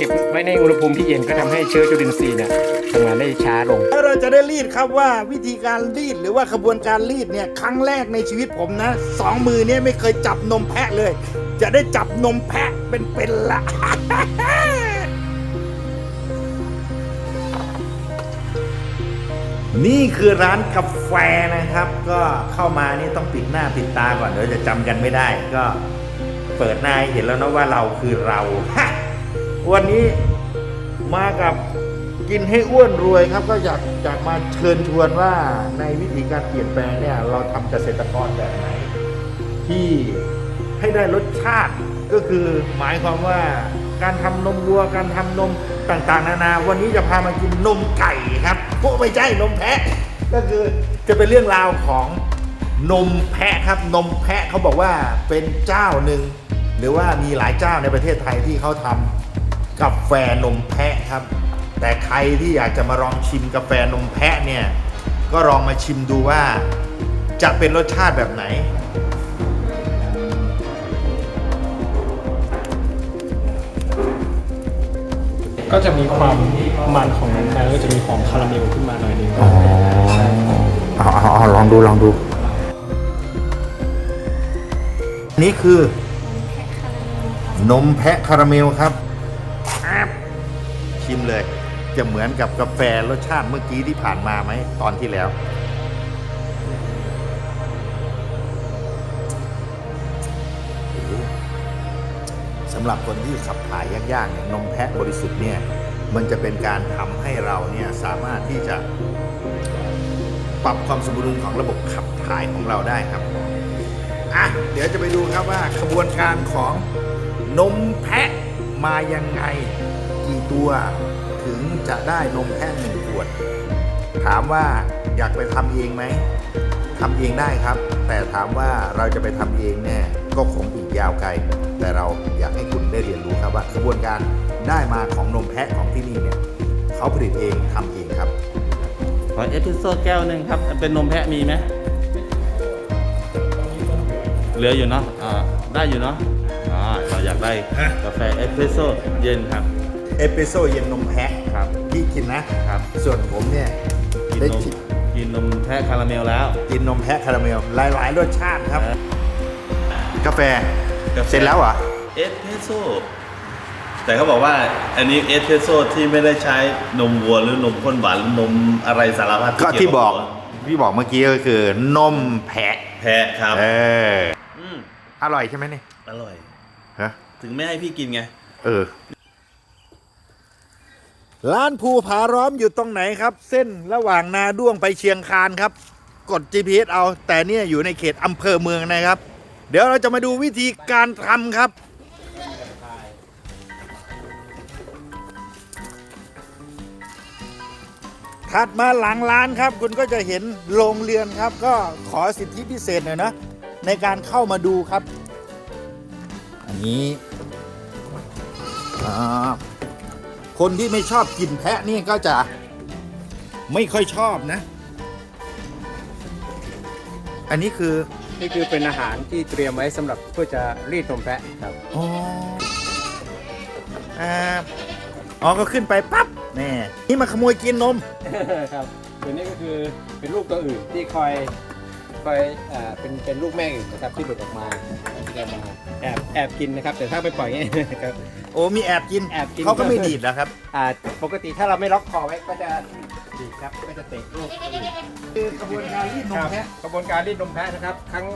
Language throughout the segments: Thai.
เก็บไว้ในอุณหภูมิที่เย็นก็ทำให้เชื้อจุลินทรีย์เนี่ยทำงานได้ช้าลง แล้วเราจะได้รีดครับว่าวิธีการรีดหรือว่าขบวนการรีดเนี่ยครั้งแรกในชีวิตผมนะสองมือเนี่ยไม่เคยจับนมแพะเลย จะได้จับนมแพะเป็นๆละนี่คือร้านกาแฟนะครับ ก็เข้ามานี่ต้องปิดหน้าปิดตาก่อนเดี๋ยวจะจำกันไม่ได้ ก็เปิดหน้าหเห็นแล้วนะว่าเราคือเรา วันนี้มากับกินให้อ้วนรวยครับ ก็อยากอยากมาเชิญชวนว่าในวิธีการเปลี่ยนแปลงเนี่ยเราทำเกษตรกรแบบไหน ที่ให้ได้รสชาติก็คือหมายความว่าการทำนมวัวการทำนมต่างๆ นานา วันนี้จะพามากินนมไก่ครับโอ้ไม่ใช่นมแพะ ก็คือจะเป็นเรื่องราวของนมแพะครับนมแพะเขาบอกว่าเป็นเจ้าหนึ่งหรือว่ามีหลายเจ้าในประเทศไทยที่เขาทำ กาแฟนมแพะครับ แต่ใครที่อยากจะมาลองชิมกาแฟนมแพะเนี่ยก็ลองมาชิมดูว่าจะเป็นรสชาติแบบไหน ก็จะมีความมันของนมแพะแล้วก็จะมีหอมคาราเมลขึ้นมาหน่อยนึงอ๋อเอาเอาเอาลองดูลองดู นี่คือนมแพะคาราเมลครับอะ ชิมเลย จะเหมือนกับกาแฟรสชาติเมื่อกี้ที่ผ่านมาไหมตอนที่แล้ว สำหรับคนที่ขับถ่ายยากๆเนี่ยนมแพะบริสุทธิ์เนี่ย มันจะเป็นการทำให้เราเนี่ยสามารถที่จะปรับความสมดุลของระบบขับถ่ายของเราได้ครับ อะ เดี๋ยวจะไปดูครับว่าขบวนการของนมแพะมายังไง ตัวถึงจะได้นมแพะหนึ่งขวด ถามว่าอยากไปทำเองไหมทำเองได้ครับ แต่ถามว่าเราจะไปทำเองเนี่ยก็คงอีกยาวไกล แต่เราอยากให้คุณได้เรียนรู้ครับว่าขบวนการได้มาของนมแพะของที่นี่เนี่ยเขาผลิตเองทำเองครับขอเอสเปรสโซ่แก้วหนึ่งครับ เป็นนมแพะมีไหมเหลืออยู่เนาะอ่าได้อยู่เนาะอ่าเราอยากได้กาแฟเอสเปรสโซ่เย็นครับ เอสเปรสโซ่เย็นนมแพะครับ พี่กินนะ ครับ ส่วนผมเนี่ยกินได้นมชิมกินนมแพะคาราเมลแล้ว กินนมแพะคาราเมลหลาย ๆ รสชาติครับเออกาแฟกาแฟ เสร็จแล้วเหรอเอสเปรสโซ่ แต่เขาบอกว่าอันนี้เอสเปรสโซ่ที่ไม่ได้ใช้นมวัวหรือนมข้นหวานหรือนมอะไรสารพัดก็เยวที่บอกวัวพี่บอกเมื่อกี้ก็คือนมแพะแพะครับเอออืมอร่อยใช่ไหมเนี่ยอร่อย ฮะถึงไม่ให้พี่กินไง เออ ร้านภูผาร้อมอยู่ตรงไหนครับ เส้นระหว่างนาด้วงไปเชียงคานครับ กด GPS เอาแต่เนี่ยอยู่ในเขตอำเภอเมืองนะครับ เดี๋ยวเราจะมาดูวิธีการทำครับ ถัดมาหลังร้านครับ คุณก็จะเห็นโรงเรือนครับ ก็ขอสิทธิพิเศษหน่อยนะ ในการเข้ามาดูครับ อันนี้อ่า คนที่ไม่ชอบกินแพะนี่ก็จะไม่ค่อยชอบนะ อันนี้คือ นี่คือเป็นอาหารที่เตรียมไว้สำหรับเพื่อจะรีดนมแพะครับ อ๋ออ่าอ๋อก็ขึ้นไปปั๊บแน่นี่มาขโมยกินนม ครับตัวนี้ก็คือเป็นลูกตัวอื่นที่คอยคอยเอ่อเป็นเป็นลูกแม่อื่นนะครับที่หลุดออกมา ที่จะมาแอบแอบกินนะครับ แต่ถ้าไปปล่อยอย่างนี้นะครับ โอ้มีแอบกินแอบกิน เขาก็ไม่ดีดนะครับ อ่าปกติถ้าเราไม่ล็อกคอไว้ก็จะดีดครับก็จะเตะลูกตัวอื่นคือกระบวนการรีดนมแพะกระบวนการรีดนมแพะนะครับ ครั้ง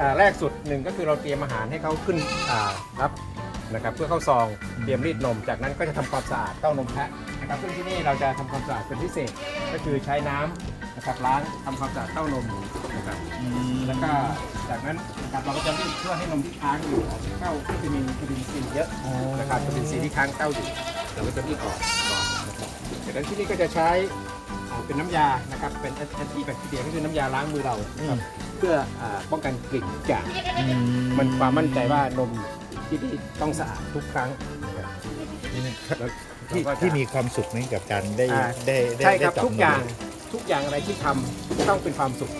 อ่าแรกสุดหนึ่งก็คือเราเตรียมอาหารให้เขาขึ้นอ่ารับนะครับ เพื่อเข้าซองเตรียมรีดนม จากนั้นก็จะทำความสะอาดเต้านมแพะนะครับซึ่งที่นี่เราจะทำความสะอาดเป็นพิเศษก็คือใช้น้ำนะครับล้างทำความสะอาดเต้านม นะครับ แล้วก็จากนั้นนะครับเราก็จะรีดเพื่อให้นมที่ค้างอยู่เข้าก็จะมีจุลินทรีย์เยอะนะครับจุลินทรีย์ที่ค้างเต้าอยู่เราก็จะรีดออกก่อนนะครับจากนั้นที่นี่ก็จะใช้อ่าเป็นน้ำยานะครับเป็นแอนตี้แบคทีเรียก็คือน้ำยาล้างมือเรานะครับเพื่ออาป้องกันกลิ่นจากมันความมั่นใจว่านมที่ที่ต้องสะอาดทุกครั้งนะครับแล้วที่เราก็จะที่มีความสุขไหมกับการได้อ่าได้ได้ใช่ครับได้จัทุกอย่างนมทุกอย่างอะไรที่ทำต้องเป็นความสุข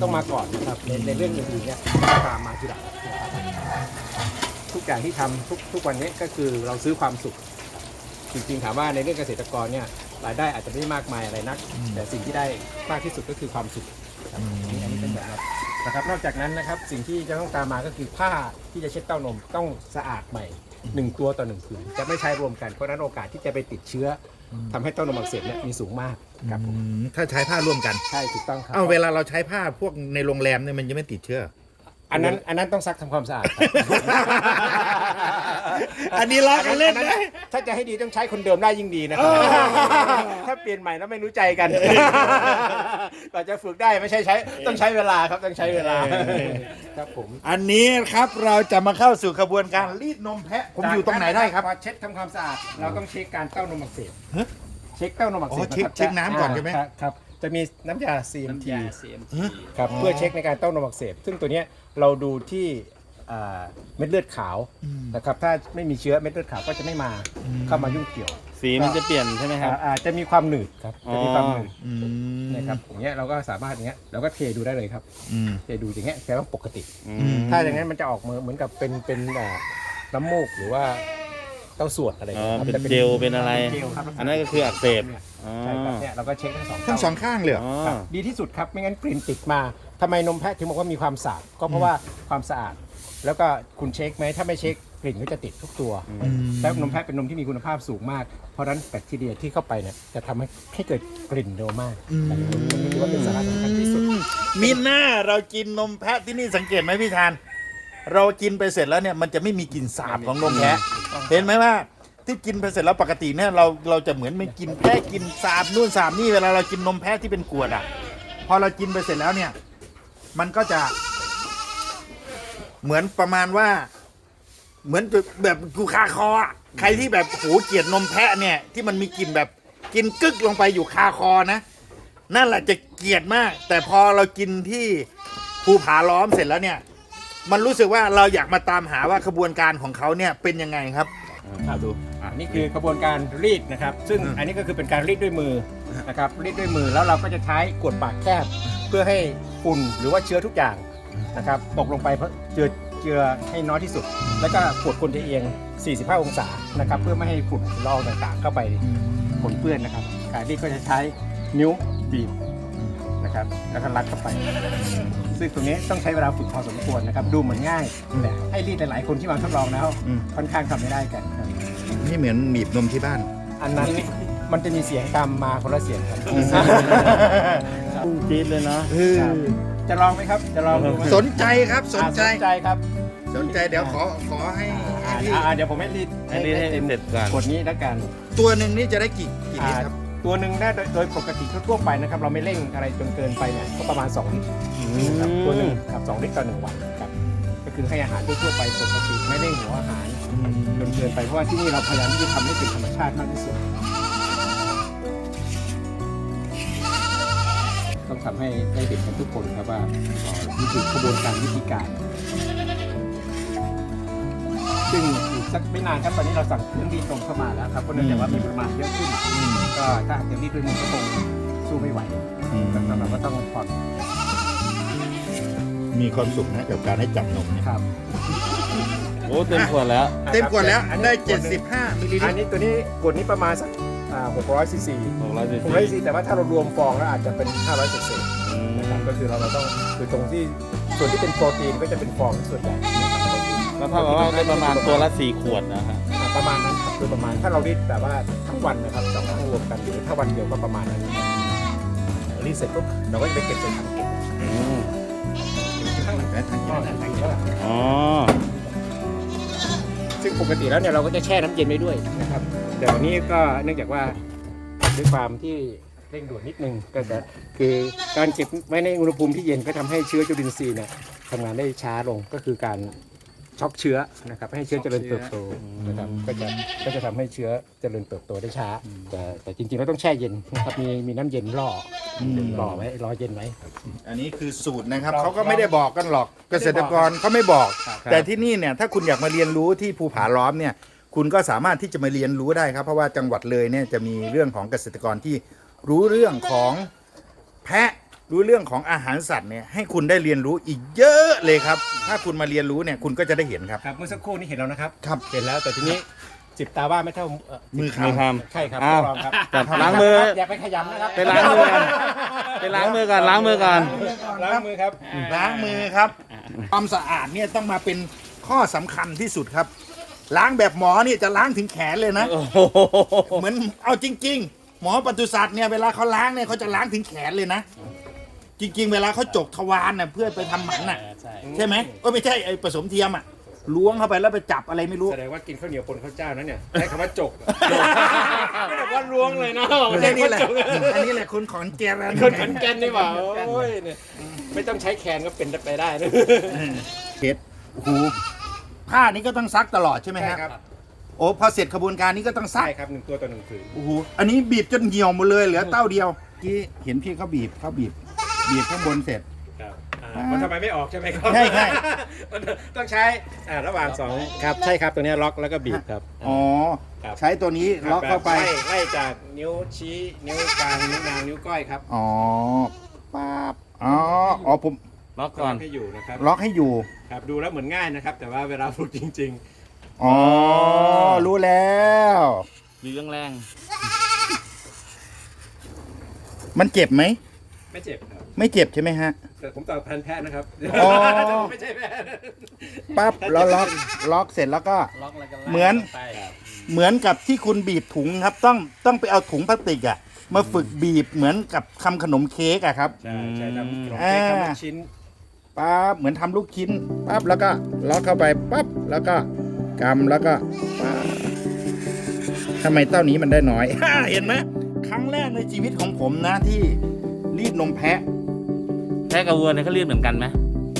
ต้องมาก่อนนะครับในในเรื่องอื่นๆเนี่ยตามมาทีหลังนะครับทุกอย่างที่ทำทุกทุกวันนี้ก็คือเราซื้อความสุข จริงๆถามว่าในเรื่องเกษตรกรเนี่ยรายได้อาจจะไม่ได้มากมายอะไรนัก แต่สิ่งที่ได้มากที่สุดก็คือความสุขครับอันนี้อันนี้เป็นแบบนั้นนะครับนอกจากนั้นนะครับสิ่งที่จะต้องตามมาก็คือผ้าที่จะเช็ดเต้านมต้องสะอาดใหม่หนึ่งตัวต่อหนึ่งผืนจะไม่ใช้รวมกันเพราะฉะนั้นโอกาสที่จะไปติดเชื้ออ ทำให้เต้านมอักเสบเนี่ยมีสูงมากครับผมอืมถ้าใช้ผ้าร่วมกัน ใช่ถูกต้องครับ เอาเวลาเราใช้ผ้าพวกในโรงแรมเนี่ยมันจะไม่ติดเชื้อ อันนั้นอันนั้นต้องซักทำความสะอาดครับ อันนี้ล้อกันเล่นนะ ถ้าจะให้ดีต้องใช้คนเดิมได้ยิ่งดีนะครับถ้าเปลี่ยนใหม่แล้วไม่รู้ใจกันกว่าจะฝึกได้ไม่ใช่ใช้ต้องใช้เวลาครับต้องใช้เวลาครับผมอันนี้ครับเราจะมาเข้าสู่ขบวนการรีดนมแพะผมอยู่ตรงไหนได้ครับพอเช็ดทำความสะอาดเราต้องเช็คการเต้านมอักเสบฮะเช็คเต้านมอักเสบอ๋อเช็คนะครับเช็คน้ำก่อนใช่ไหมาครับจะมีน้ำยา CMT น้ำยา CMT ครับเพื่อเช็คในการเต้านมอักเสบซึ่งตัวเนี้ยเราดูที่อ่า เม็ดเลือดขาวนะครับ ถ้าไม่มีเชื้อเม็ดเลือดขาวก็จะไม่มาเข้ามายุ่งเกี่ยว สีมันจะเปลี่ยนใช่ไหมครับอ่าอาจจะมีความหนืดครับจะมีความหนืดอืมนะครับอย่างเงี้ยเราก็สามารถอย่างเงี้ยเราก็เทดูได้เลยครับอืมเทดูอย่างเงี้ยแปลว่าปกติมถ้าอย่างนั้นมันจะออกมาเหมือนกับเป็นเป็นอ่าน้ำมูกหรือว่าเต้าส่วนอะไรอ๋อครับเป็นจะเจลเป็นอะไรเจลครับอันนั้นก็คืออักเสบเนี่ยอ๋อใช่ครับเนี่ยเราก็เช็คทั้งสองทั้งสองเต้าข้างเลยเหรออ๋อครับดีที่สุดครับไม่งั้นกลิ่นติดมาทำไมนมแพะถึงบอกว่ามีความสะอาดก็เพราะว่าความสะอาด แล้วก็คุณเช็คไหมถ้าไม่เช็คกลิ่นก็จะติดทุกตัวแล้วนมแพะเป็นนมที่มีคุณภาพสูงมาก เพราะฉะนั้นแบคทีเรียที่เข้าไปเนี่ยจะทำให้ให้เกิดกลิ่นเร็วมากอันนี้ถือว่าเป็นสาระสำคัญที่สุด มีหน้าเรากินนมแพะที่นี่สังเกตไหมพี่ทาน เรากินไปเสร็จแล้วเนี่ยมันจะไม่มีกลิ่นสาบของนมแพะเห็นไหมว่าที่กินไปเสร็จแล้วปกติเนี่ยเราเราจะเหมือนไม่กินแพะกินสาบนู่นสาบนี่เวลาเรากินนมแพะที่เป็นกรวดอะ พอเรากินไปเสร็จแล้วเนี่ย มันก็จะ เหมือนประมาณว่า เหมือนแบบกูคาคออะใครที่แบบโหเกลียดนมแพะเนี่ย ที่มันมีกลิ่นแบบกินกึกลงไปอยู่คาคอนะนั่นแหละจะเกลียดมาก แต่พอเรากินที่ภูผาล้อมเสร็จแล้วเนี่ย มันรู้สึกว่าเราอยากมาตามหาว่าขบวนการของเขาเนี่ยเป็นยังไงครับ ครับดูอ่านี่คือกระบวนการรีดนะครับ ซึ่งอันนี้ก็คือเป็นการรีดด้วยมือนะครับรีดด้วยมือแล้วเราก็จะใช้กดปากแคบเพื่อให้ฝุ่นหรือว่าเชื้อทุกอย่าง นะครับตกลงไปเพราะเจือเจือให้น้อยที่สุด แล้วก็กดคนจะเอียง 45 องศานะครับเพื่อไม่ให้ฝุ่นละอองต่างๆ เข้าไปปนเปื้อนนะครับการรีดก็จะใช้นิ้วบีบนะครับแล้วก็รัดเข้าไป ซึ่งตรงนี้ต้องใช้เวลาฝึกพอสมควรนะครับ ดูเหมือนง่ายแต่ให้รีดหลายๆคนที่มาทดลองแล้วอืมค่อนข้างทำไม่ได้กันครับนี่เหมือนหนีบนมที่บ้าน อันนั้นมันจะมีเสียงตามมาคนละเสียงครับพุ่งจี๊ดเลยเนาะครับ จะลองไหมครับ จะลองดูไหมสนใจครับสนใจ อ่าสนใจครับสนใจเดี๋ยวขอขอให้อ่าพี่อ่าเดี๋ยวผมให้รีดให้รีดให้ต็มเสร็จก่อน กดนี้แล้วกัน ตัวหนึ่งนี่จะได้กี่กี่ลิตรครับอ่าตัวหนึ่งได้โดยโดยปกติทั่วๆไปนะครับ เราไม่เร่งอะไรจนเกินไปเนี่ยก็ประมาณ2ลิตรครับตัวหนึ่งครับสองลิตรต่อหนึ่งวันครับก็คือให้อาหารทั่วๆไปปกติไม่เร่งหัวอาหารจนเกินไปเพราะว่าที่นี่เราพยายามที่จะทำให้เป็นธรรมชาติมากที่สุด ต้องทำให้ได้เห็นกันทุกคนครับว่าเอ่อนี่คือกระบวนการวิธีการ ซึ่งอีกสักไม่นานครับตอนนี้เราสั่งเครื่องรีดนมเข้ามาแล้วครับเพราะเนื่องจากว่ามีปริมาณเยอะขึ้นก็ถ้าหากจะรีดด้วยมือก็คงสู้ไม่ไหวแล้วเราก็ต้องผ่อนมีความสุขนะกับการให้จับนมเนี่ยครับโอ้เต็มขวดแล้ว เต็มขวดแล้วอันนี้ได้ขวดหนึ่ง75มิลลิลิอัตนรนี้ตัวนี้ขวดนี้ประมาณสัก 600ซีซี600ซีซี600ซีซีแต่ว่าถ้าเรารวมฟองแล้วอาจจะเป็น500เศษๆนะครับก็คือเราเราต้องคือตรงที่ส่วนที่เป็นโปรตีนก็จะเป็นฟองส่วนใหญ่นะครับก็เท่ากับว่าได้ประมาณตัวละสี่ขวดนะฮะอ่าประมาณนั้นครับโดยประมาณถ้าเรารีดแบบว่าทั้งวันนะครับสองครั้งรวมกันหรือถ้าวันเดียวก็ประมาณนั้นรีดเสร็จปุ๊บเราก็จะไปเก็บใส่ถังเก็บข้างหลังและทางอ๋อนี้ถังเก็บข้างหลังอ๋อ ซึ่งปกติแล้วเนี่ยเราก็จะแช่น้ำเย็นไว้ด้วยนะครับแต่วันนี้ก็เนื่องจากว่าด้วยความที่เร่งด่วนนิดนึงก็จะคือการเก็บไว้ในอุณหภูมิที่เย็นก็ทำให้เชื้อจุลินทรีย์เนี่ยทำงานได้ช้าลงก็คือการช็อกเชื้อนะครับให้เชื้อเจริญเติบโตนะครับก็จะก็จะทำให้เชื้อเจริญเติบโตได้ช้า แต่แต่จริงๆเราต้องแช่เย็นนะครับมีมีน้ำเย็นล่อ อรอไว้รอเย็นไว้ อันนี้คือสูตรนะครับเราเขาก็ไม่ได้บอกกันหรอกเกษตรกรเขาไม่บอกครับแต่ที่นี่เนี่ยถ้าคุณอยากมาเรียนรู้ที่ภูผาล้อมเนี่ย คุณก็สามารถที่จะมาเรียนรู้ได้ครับ เพราะว่าจังหวัดเลยเนี่ยจะมีเรื่องของเกษตรกรที่รู้เรื่องของแพะรู้เรื่องของอาหารสัตว์เนี่ยให้คุณได้เรียนรู้อีกเยอะเลยครับ ถ้าคุณมาเรียนรู้เนี่ยคุณก็จะได้เห็นครับ ครับเมื่อสักครู่นี้เห็นแล้วนะครับ ครับ เห็นแล้วแต่ทีนี้ สิบตาว่าไม่เท่าเอ่อมือมือคำคใช่ครับอ้าวลองครับแต่ล้างมือ อย่าไปขยำนะครับไปล้างมือกันไปล้างมือก่อนล้างมือก่อน ล้างมือครับ ล้างมือครับ ความสะอาดเนี่ยต้องมาเป็นข้อสำคัญที่สุดครับ ล้างแบบหมอเนี่ยจะล้างถึงแขนเลยนะ โอ้โหเหมือนเอาจริง ๆ หมอปศุสัตว์เนี่ยเวลาเขาล้างเนี่ยเขาจะล้างถึงแขนเลยนะ จริง ๆ เวลาเขาจกทวารน่ะเพื่อไปทำหมันน่ะ ใช่ใช่ไหมเออไม่ใช่ไอ้ผสมเทียมอะ ล้วงเข้าไปแล้วไปจับอะไรไม่รู้ แสดงว่ากินข้าวเหนียวปนข้าวเจ้านั้นเนี่ยใช้คำว่าจกไม่ได้ว่าล้วงเลยนะไม่อัใช่นนี้แหละจกอันนี้แหละคนขอนแก่นคนขอนแก่นนี่หว่าโอ้ยเนี่ยไม่ต้องใช้แคนก็เป็นไปได้นะเพชรโอ้โหผ้านี้ก็ต้องซักตลอดใช่ไหมใช่ฮะครับโอ้พอเสร็จขบวนการนี้ก็ต้องซัใช่กครับหนึ่งตัวต่อหนึ่งผืน โอ้โหอันนี้บีบจนเหี่ยวหมดเลยเหลือเต้าเดียวที่เห็นพี่เขาบีบเขาบีบ บีบข้างบนเสร็จครับอ่า มันทำไมไม่ออกใช่ไหมครับใช่ใช่ มันต้องใช้อ่าระหว่างสองครับใช่ครับตัวเนี้ยล็อกแล้วก็บีบครับ อ๋อ ครับ ใช้ตัวนี้ครับล็อกเข้าไปไล่ไล่จากนิ้วชี้นิ้วกลางนิ้วนางนิ้วก้อยครับอ๋อป๊าบอ๋อ อ๋อผมล็อกก่อน ให้อยู่นะครับล็อกให้อยู่ ครับดูแล้วเหมือนง่ายนะครับ แต่ว่าเวลาฝึกจริง อ๋อ รู้แล้ว อยู่ยังแรงมันเจ็บไหม ๆ ไม่เจ็บครับ ไม่เจ็บใช่ไหมฮะ แต่ผมตอบแทนแพทย์นะครับอ๋อแต่ผมไม่ใช่แพทย์ปั๊บแล้วล็อกล็อกเสร็จแล้วก็ ล็อกแล้วก็เหมือนเหมือนกับที่คุณบีบถุงครับ ต้องต้องไปเอาถุงพลาสติกอะมาฝึกบีบเหมือนกับทำขนมเค้กอะครับ ใช่ใช่ทำขนมเค้กทำลูกชิ้นปั๊บเหมือนทำลูกชิ้นปั๊บแล้วก็ล็อกเข้าไปปั๊บแล้วก็กำแล้วก็ปั๊บทำไมเต้านี้มันได้น้อย เห็นไหมครั้งแรกในชีวิตของผมนะที่รีดนมแพะ แพ้กับวัวเนี่ยเขาเรียกเหมือนกันไหม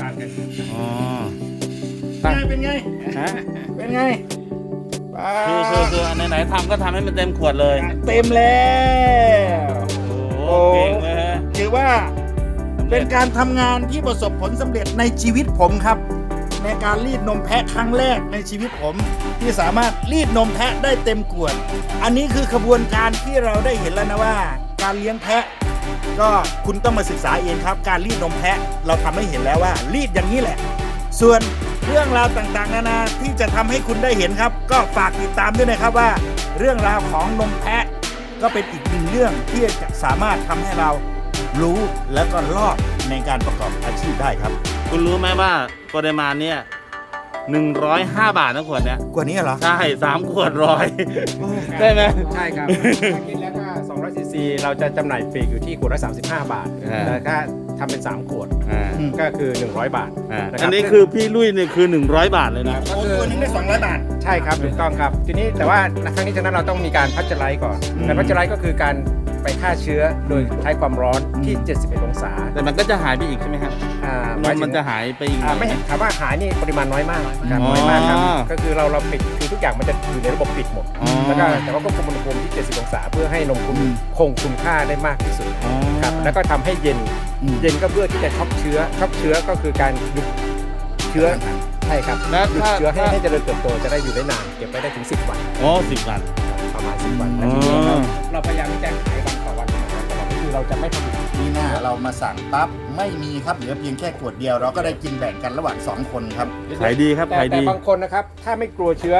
ต่างกันอ๋อเป็นไง ฮะเป็นไงปั๊คือบคือคืออันไหนๆทำก็ทำให้มันเต็มขวดเลย เต็มแล้วโอ้โหเก่งเลยฮะถือว่าเป็นการทำงานที่ประสบผลสำเร็จในชีวิตผมครับ ในการรีดนมแพะครั้งแรกในชีวิตผม ที่สามารถรีดนมแพะได้เต็มขวด อันนี้คือขบวนการที่เราได้เห็นแล้วนะว่า การเลี้ยงแพะ ก็คุณต้องมาศึกษาเองครับ การรีดนมแพะเราทำให้เห็นแล้วว่ารีดอย่างนี้แหละ ส่วนเรื่องราวต่างๆ นานาที่จะทำให้คุณได้เห็นครับ ก็ฝากติดตามด้วยนะครับว่า เรื่องราวของนมแพะ ก็เป็นอีกหนึ่งเรื่องที่จะสามารถทำให้เรารู้แล้วก็รอดในการประกอบอาชีพได้ครับ คุณรู้ไหมว่าปริมาณเนี่ยหนึ่งร้อยห้าบาทนะขวดเนี้ยกว่านี้เหรอ ใช่สามขวดร้อยใช่ไหมใช่ครับ ซีซีเราจะจำหน่ายฟรีอยู่ที่ขวดละ35 บาทอ่า แต่ถ้า ทำเป็น 3 ขวด อ่าอืมก็คือ 100 บาทอ่าะรับอันนี้คือพี่ลุยเนี่ยคือ 100 บาทเลยนะโอ้ตัวนึงได้ 200 บาท ใช่ครับถูกต้องครับ ทีนี้แต่ว่าทั้งนี้ทั้งนั้นเราต้องมีการพัชไลท์ก่อนอืม การพัชไลท์ก็คือการไปฆ่าเชื้อโดยใช้ความร้อนที่ 71 องศาแต่มันก็จะหายไปอีกใช่ไหมครับ อ่าหนมายมถึงมันจะหายไปอีก อ่าไม่ถามว่าหายนี่ปริมาณน้อยมากครับอ๋อน้อยมากครับก็คือเราเราปิดคือทุกอย่างมันจะอยู่ในระบบปิดหมด อ๋อ แล้วก็แต่ว่าควบคุมอุณหภูมิที่ 70 องศา เพื่อให้นมคุณอืมคงคุณค่าได้มากที่สุดอ๋อ ครับแล้วก็ทำให้เย็นอืม เย็นก็เพื่อที่จะช็อกเชื้อช็อกเชื้อก็คือการหยุดเชื้อใช่ครับแล้วหยุดถ้าเชื้อให้ถ้า ให้เจริญเติบโตจะได้อยู่ได้นานเก็บไว้ได้ถึง 10 วันอ๋อสิบวัน ประมาณ 10 วันอ๋อแล้วทีนี้เราเราพยายามที่จะขายวันต่อวันนะครับแต่ว่าก็คือเราจะไม่ผลิตนี่หน้าเรามาสั่งปั๊บไม่มีครับเหลือเพียงแค่ขวดเดียว เราก็ได้กินแบ่งกันระหว่างสองคนครับ ขายดีครับแต่ขายแต่ดี บางคนนะครับถ้าไม่กลัวเชื้อ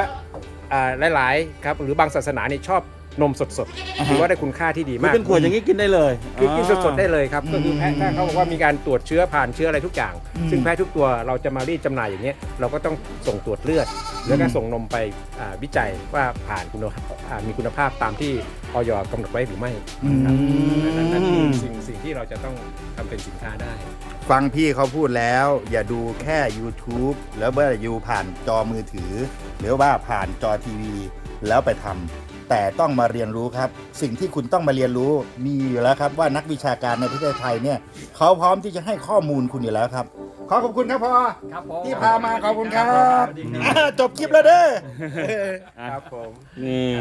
อ่าหลายๆครับหรือบางศาสนานี่ชอบ นมสดอ่าฮะๆถือว่าได้คุณค่าที่ดีมันมากเป็นขวดอย่างนี้กินได้เลย คือกินสดๆได้เลยครับอืมก็คือแพะถ้าเขาบอกว่ามีการตรวจเชื้อผ่านเชื้ออะไรทุกอย่างอืมซึ่งแพะทุกตัวเราจะมารีดจำหน่ายอย่างเนี้ยเราก็ต้องส่งตรวจเลือด แล้วก็อืมส่งนมไปอ่าวิจัยว่าผ่านคุณภาพอ่ามีคุณภาพตามที่ออยกำหนดไว้หรือไม่อืมนั่นนั่นคือสิ่งสิ่งที่เราจะต้องทำเป็นสินค้าได้ ฟังพี่เขาพูดแล้ว อย่าดูแค่ YouTube แล้วเมื่ออยู่ผ่านจอมือถือ หรือว่าผ่านจอทีวีแล้วไปทำ แต่ต้องมาเรียนรู้ครับ สิ่งที่คุณต้องมาเรียนรู้มีอยู่แล้วครับ ว่านักวิชาการในประเทศไทยเนี่ยเขาพร้อมที่จะให้ข้อมูลคุณอยู่แล้วครับ ขอขอบคุณครับพ่อครับผมที่พามาขอบคุณครับสวัสดีครับอ่าจบคลิปแล้วเด้อ ครับผม นี่